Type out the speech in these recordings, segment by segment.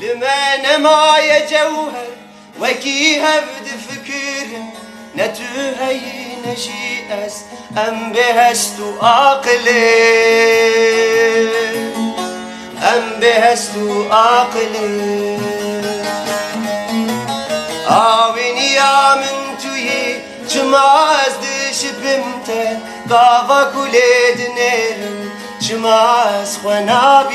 لما نمايا جوهر وكي هفد فكر نتو هي نشي أس أم بهست عقلي أم بهست عقلي Avini ya min tuyi Çımaz dişipimte Gava kule dinerim Çımaz xwena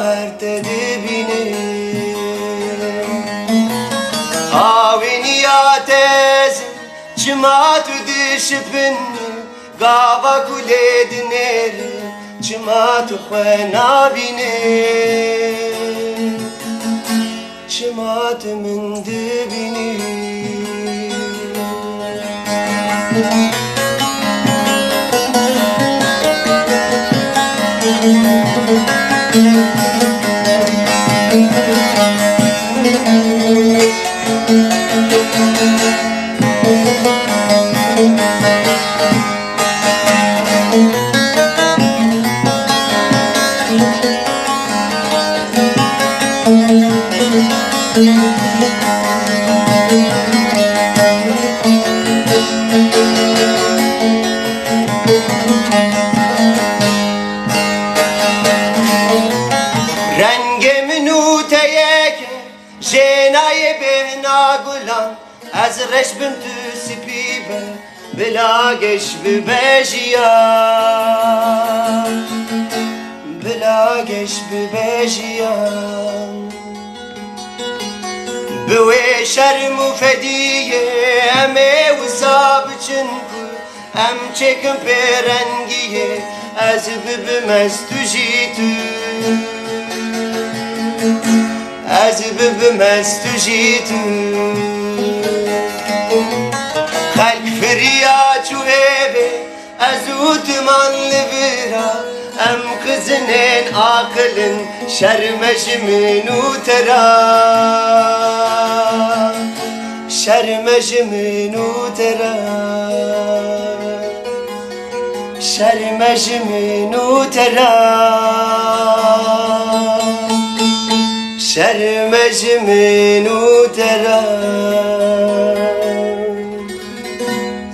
erte dibini Avniya tez çıma tudi şipin Gava kule diner çıma tu khena bine Çıma tümün dibini Thank thank you گلان از رش بم تو سپیبه بلاگش ببجیا بلاگش ببجیا بوی شرم و فدیه امه و سابچن کو ام چکم پرنگیه از ببم از تو جیتو از ببم از تو جیتو خلق فریاد چو Ez o vira Em kızının akılın Şermeşimin utera Şermeşimin utera Şermeşimin utera Şermeşimin utera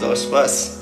Zor spas.